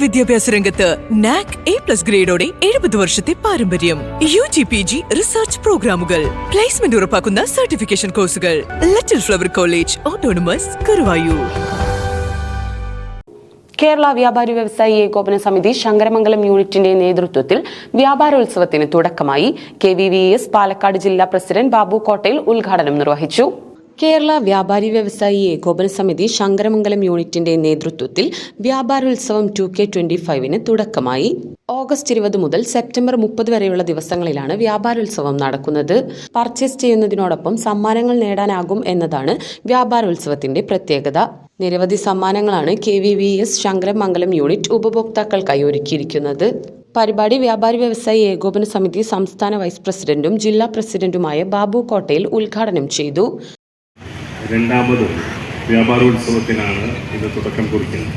വിദ്യാഭ്യാസ രംഗത്ത് NAAC A plus ഗ്രേഡോടെ എഴുപത് വർഷത്തെ പാരമ്പര്യം. U G P G research പ്രോഗ്രാമുകൾ പ്ലേസ്മെന്റ് ഉറപ്പാക്കുന്ന സർട്ടിഫിക്കേഷൻ കോഴ്സുകൾ little flower college autonomous Guruvayur Kerala Vyapari Vyavasayi Ekopana Samithi Sankaramangalam യൂണിറ്റിന്റെ നേതൃത്വത്തിൽ വ്യാപാരോത്സവത്തിന് തുടക്കമായി K V V S Palakkad ജില്ലാ പ്രസിഡന്റ് ബാബു കോട്ടയിൽ ഉദ്ഘാടനം നിർവഹിച്ചു. കേരള വ്യാപാരി വ്യവസായി ഏകോപന സമിതി ശങ്കരമംഗലം യൂണിറ്റിന്റെ നേതൃത്വത്തിൽ വ്യാപാരോത്സവം ടു കെ ട്വന്റി ഫൈവിന് തുടക്കമായി. ഓഗസ്റ്റ് ഇരുപത് മുതൽ സെപ്റ്റംബർ മുപ്പത് വരെയുള്ള ദിവസങ്ങളിലാണ് വ്യാപാരോത്സവം നടക്കുന്നത്. പർച്ചേസ് ചെയ്യുന്നതിനോടൊപ്പം സമ്മാനങ്ങൾ നേടാനാകും എന്നതാണ് വ്യാപാരോത്സവത്തിന്റെ പ്രത്യേകത. നിരവധി സമ്മാനങ്ങളാണ് K V V S Sankaramangalam unit ഉപഭോക്താക്കൾക്കായി ഒരുക്കിയിരിക്കുന്നത്. പരിപാടി വ്യാപാരി വ്യവസായി ഏകോപന സമിതി സംസ്ഥാന വൈസ് പ്രസിഡന്റും ജില്ലാ പ്രസിഡന്റുമായ ബാബു കോട്ടയിൽ ഉദ്ഘാടനം ചെയ്തു. രണ്ടാമത് വ്യാപാരോത്സവത്തിനാണ് ഇത് തുടക്കം കുറിക്കുന്നത്.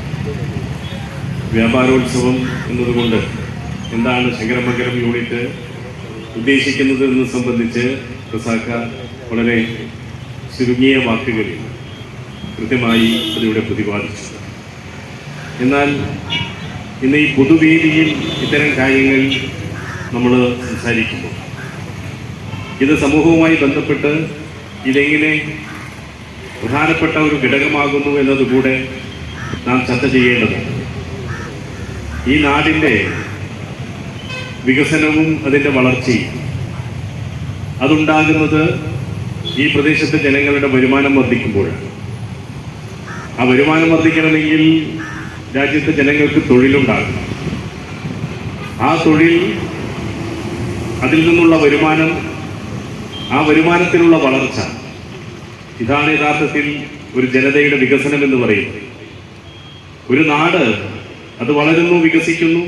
വ്യാപാരോത്സവം എന്നതുകൊണ്ട് എന്താണ് ശങ്കരമംഗലം യൂണിറ്റ് ഉദ്ദേശിക്കുന്നത് എന്ന് സംബന്ധിച്ച് പ്രസാക്ക വളരെ ചുരുങ്ങിയ വാക്കുകളിൽ കൃത്യമായി അതിവിടെ പ്രതിപാദിച്ചു. എന്നാൽ ഇന്ന് ഈ പൊതുവേദിയിൽ ഇത്തരം കാര്യങ്ങൾ നമ്മൾ സംസാരിക്കുമ്പോൾ ഇത് സമൂഹവുമായി ബന്ധപ്പെട്ട് ഇതെങ്ങനെ പ്രധാനപ്പെട്ട ഒരു ഘടകമാകുന്നു എന്നതുകൂടെ നാം ചർച്ച ചെയ്യേണ്ടതാണ് ഈ നാടിന്റെ വികസനവും അതിന്റെ വളർച്ചയും അതുണ്ടാകുന്നത് ഈ പ്രദേശത്തെ ജനങ്ങളുടെ വരുമാനം വർദ്ധിക്കുമ്പോഴാണ്. ആ വരുമാനം വർദ്ധിക്കണമെങ്കിൽ രാജ്യത്തെ ജനങ്ങൾക്ക് തൊഴിലുണ്ടാകണം. ആ തൊഴിൽ അതിൽ നിന്നുള്ള വരുമാനം ആ വരുമാനത്തിലുള്ള വളർച്ച ഇതാണ് യഥാർത്ഥത്തിൽ ഒരു ജനതയുടെ വികസനം എന്ന് പറയുന്നത്. ഒരു നാട് അത് വളരുന്നു വികസിക്കുന്നു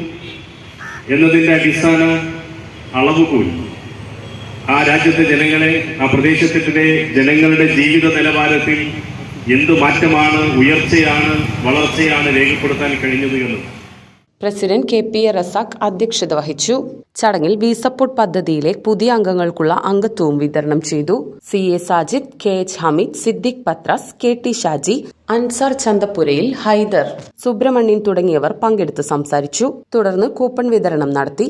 എന്നതിന്റെ അടിസ്ഥാന അളവുകൂൽ ആ രാജ്യത്തെ ജനങ്ങളെ ആ പ്രദേശത്തിന്റെ ജനങ്ങളുടെ ജീവിത നിലവാരത്തിൽ എന്ത് മാറ്റമാണ് ഉയർച്ചയാണ് വളർച്ചയാണ് രേഖപ്പെടുത്താൻ കഴിഞ്ഞത് എന്നത്. President K P A Razak അധ്യക്ഷത വഹിച്ചു. ചടങ്ങിൽ വി സപ്പോർട്ട് പദ്ധതിയിലെ പുതിയ അംഗങ്ങൾക്കുള്ള അംഗത്വവും വിതരണം ചെയ്തു. C A Sajid K H Hameed Siddique Pathras K T Shaji Ansar ചന്തപുരയിൽ Haider Subramanian തുടങ്ങിയവർ പങ്കെടുത്ത് സംസാരിച്ചു. തുടർന്ന് കൂപ്പൺ വിതരണം നടത്തി.